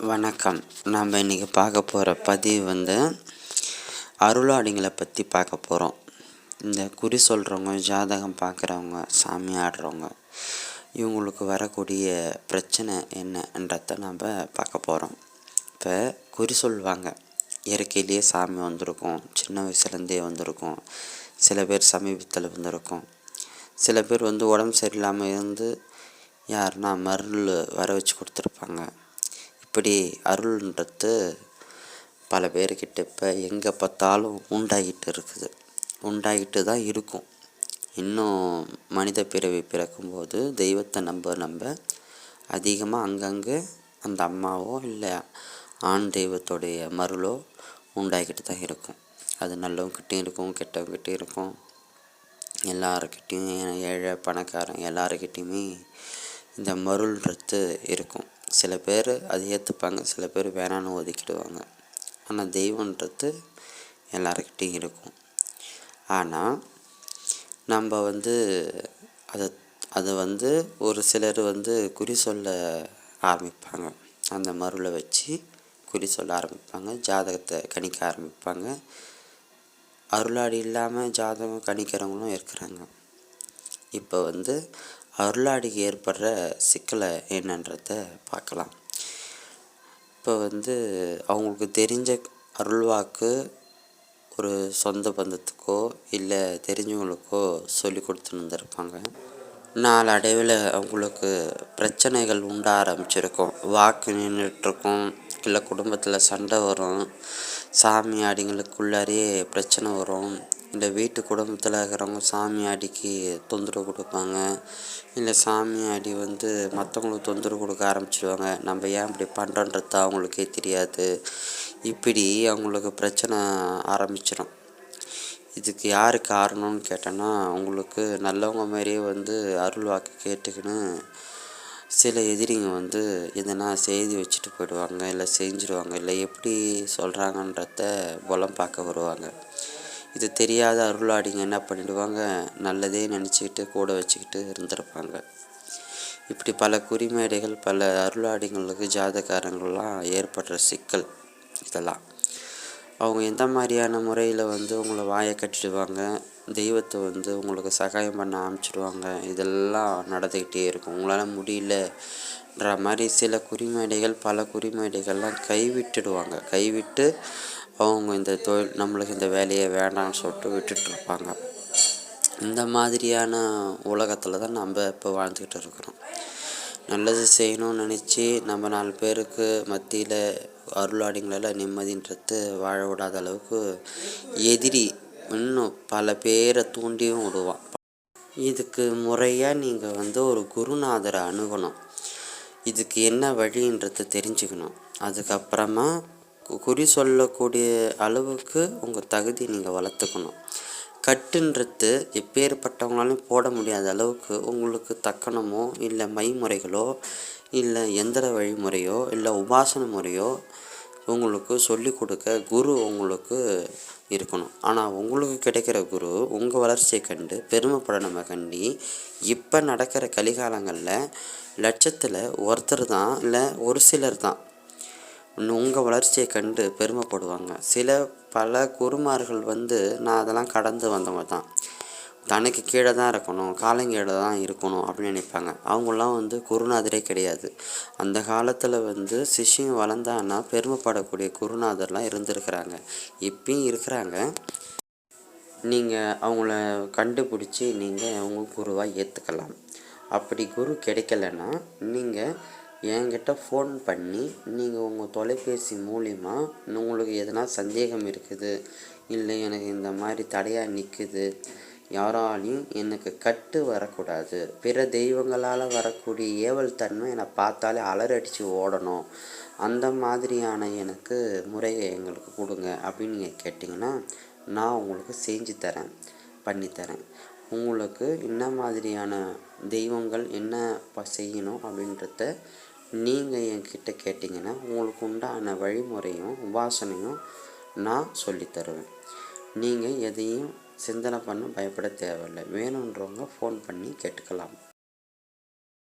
வணக்கம். நாம் இன்றைக்கி பார்க்க போகிற பதிவு வந்து அருளாடிங்களை பற்றி பார்க்க போகிறோம் இந்த குறி சொல்கிறவங்க ஜாதகம் பார்க்குறவங்க சாமி ஆடுறவங்க இவங்களுக்கு வரக்கூடிய பிரச்சனை என்னன்றத நம்ம பார்க்க போகிறோம் இப்போ குறி சொல்லுவாங்க. இயற்கையிலேயே சாமி வந்திருக்கும். சின்ன வயசுலேருந்தே வந்திருக்கும். சில பேர் சமீபத்தில் வந்திருக்கும். சில பேர் வந்து உடம்பு சரியில்லாமல் இருந்து யாருன்னா மருள் வர வச்சு கொடுத்துருப்பாங்க. இப்படி அருள்ன்றது பல பேர்கிட்ட இப்போ எங்கே பார்த்தாலும் உண்டாகிட்டு இருக்குது. உண்டாகிட்டு தான் இருக்கும். இன்னும் மனித பிறவி பிறக்கும்போது தெய்வத்தை நம்ப நம்ப அதிகமாக அங்கங்கே அந்த அம்மாவோ இல்லை ஆண் தெய்வத்துடைய மருளோ உண்டாகிட்டு தான் இருக்கும். அது நல்லவங்கிட்டையும் இருக்கும் கெட்டவங்கிட்டையும் இருக்கும். எல்லாருக்கிட்டேயும் ஏழை பணக்காரன் எல்லாருக்கிட்டேயுமே இந்த மருள்ன்றது இருக்கும். சில பேர் அதை ஏற்றுப்பாங்க சில பேர் வேணான்னு ஒதுக்கிடுவாங்க. ஆனால் தெய்வன்றது எல்லாருக்கிட்டேயும் இருக்கும். ஆனால் நம்ம வந்து அதை அதை வந்து ஒரு சிலர் வந்து குறி சொல்ல ஆரம்பிப்பாங்க. அந்த மருளை வச்சு குறி சொல்ல ஆரம்பிப்பாங்க ஜாதகத்தை கணிக்க ஆரம்பிப்பாங்க. அருளாடி இல்லாமல் ஜாதகம் கணிக்கிறவங்களும் இருக்கிறாங்க. இப்போ வந்து அருளாடிக்கு ஏற்படுற சிக்கலை என்னன்றத பார்க்கலாம். இப்போ வந்து அவங்களுக்கு தெரிஞ்ச அருள்வாக்கு ஒரு சொந்த பந்தத்துக்கோ இல்லை தெரிஞ்சவங்களுக்கோ சொல்லி கொடுத்துன்னு இருந்திருப்பாங்க நாளடைவில் அவங்களுக்கு பிரச்சனைகள் உண்ட ஆரம்பிச்சிருக்கும். வாக்கு நின்றுட்டுருக்கும். இல்லை குடும்பத்தில் சண்டை வரும். சாமி ஆடிங்களுக்குள்ளாரே பிரச்சனை வரும். இல்லை வீட்டு குடும்பத்தில் இருக்கிறவங்க சாமி ஆடிக்கு தொந்தரவு கொடுப்பாங்க. இல்லை சாமி அடி வந்து மற்றவங்களுக்கு தொந்தரவு கொடுக்க ஆரம்பிச்சிடுவாங்க நம்ம ஏன் இப்படி பண்ணுறோன்றது அவங்களுக்கே தெரியாது. இப்படி அவங்களுக்கு பிரச்சனை ஆரம்பிச்சிடும் இதுக்கு யார் காரணம்னு கேட்டோன்னா அவங்களுக்கு நல்லவங்க மாதிரியே வந்து அருள் வாக்கு கேட்டுக்கின்னு சில எதிரிங்க வந்து எதனா செய்தி வச்சுட்டு போயிடுவாங்க இல்லை செஞ்சுருவாங்க இல்லை எப்படி சொல்கிறாங்கன்றத புலம் பார்க்க வருவாங்க. இது தெரியாத அருளாடிங்க என்ன பண்ணிடுவாங்க? நல்லதே நினச்சிக்கிட்டு கூட வச்சுக்கிட்டு இருந்திருப்பாங்க. இப்படி பல குறிமேடைகள் பல அருளாடிங்களுக்கு ஜாதகாரங்கள்லாம் ஏற்படுற சிக்கல் இதெல்லாம். அவங்க எந்த மாதிரியான முறையில் வந்து உங்களை வாயை கட்டிடுவாங்க? தெய்வத்தை வந்து உங்களுக்கு சகாயம் பண்ண ஆரம்பிச்சிடுவாங்க. இதெல்லாம் நடந்துக்கிட்டே இருக்கும். உங்களால் முடியலன்ற மாதிரி சில குறிமேடைகள் பல குறிமேடைகள்லாம் கைவிட்டுடுவாங்க. கைவிட்டு அவங்க இந்த தொழில் நம்மளுக்கு இந்த வேலையை வேண்டாம்னு சொல்லிட்டு விட்டுட்ருப்பாங்க இந்த மாதிரியான உலகத்தில் தான் நம்ம இப்போ வாழ்ந்துக்கிட்டு இருக்கிறோம். நல்லது செய்யணும்னு நினச்சி நம்ம நாலு பேருக்கு மத்தியில் அருளாடிங்களெல்லாம் நிம்மதின்றது வாழ விடாத அளவுக்கு எதிரி இன்னும் பல பேரை தூண்டியும் விடுவான். இதுக்கு முறையாக நீங்கள் வந்து ஒரு குருநாதரை அணுகணும். இதுக்கு என்ன வழின்றத தெரிஞ்சுக்கணும். அதுக்கப்புறமா குறி சொல்லக்கூடிய அளவுக்கு உங்கள் தகுதி நீங்கள் வளர்த்துக்கணும். கட்டுன்றது எப்பேற்பட்டவங்களாலும் போட முடியாத அளவுக்கு உங்களுக்கு தக்கணமோ இல்லை மைமுறைகளோ இல்லை எந்திர வழிமுறையோ இல்லை உபாசன முறையோ உங்களுக்கு சொல்லி கொடுக்க குரு உங்களுக்கு இருக்கணும். ஆனால் உங்களுக்கு கிடைக்கிற குரு உங்கள் வளர்ச்சியை கண்டு பெருமைப்படணுமை கண்டி இப்போ நடக்கிற கலிகாலங்களில் லட்சத்தில் ஒருத்தர் தான் இல்லை ஒரு சிலர் தான் உங்கள் வளர்ச்சியை கண்டு பெருமைப்படுவாங்க. சில பல குருமார்கள் வந்து நான் அதெல்லாம் கடந்து வந்தவங்க தான். தனக்கு கீழே தான் இருக்கணும். காலங்கீழே தான் இருக்கணும். அப்படின்னு நினைப்பாங்க. அவங்களாம் வந்து குருநாதரே கிடையாது. அந்த காலத்தில் வந்து சிஷ்யம் வளர்ந்தான்னா பெருமைப்படக்கூடிய குருநாதர்லாம் இருந்திருக்கிறாங்க. இப்பயும் இருக்கிறாங்க. நீங்கள் அவங்கள கண்டுபிடிச்சி நீங்கள் அவங்க குருவாக ஏற்றுக்கலாம் அப்படி குரு கிடைக்கலன்னா நீங்கள் என்கிட்ட ஃபோன் பண்ணி நீங்கள் உங்கள் தொலைபேசி மூலிமா உங்களுக்கு எதனா சந்தேகம் இருக்குது இல்லை எனக்கு இந்த மாதிரி தடையாக நிற்குது யாராலையும் எனக்கு கட்டு வரக்கூடாது பிற தெய்வங்களால் வரக்கூடிய ஏவல் தன்மை என்னை பார்த்தாலே அலறடித்து ஓடணும் அந்த மாதிரியான எனக்கு முறையை எங்களுக்கு கொடுங்க அப்படின்னு நீங்கள் கேட்டிங்கன்னா நான் உங்களுக்கு செஞ்சு தரேன் பண்ணித்தரேன் உங்களுக்கு என்ன மாதிரியான தெய்வங்கள் என்ன செய்யணும் அப்படின்றத நீங்கள் என்கிட்ட கேட்டிங்கன்னா உங்களுக்கு உண்டான வழிமுறையும் உபாசனையும் நான் சொல்லித்தருவேன் நீங்கள் எதையும் சிந்தனை பண்ண பயப்பட தேவையில்லை. வேணுன்றவங்க ஃபோன் பண்ணி கேட்டுக்கலாம்.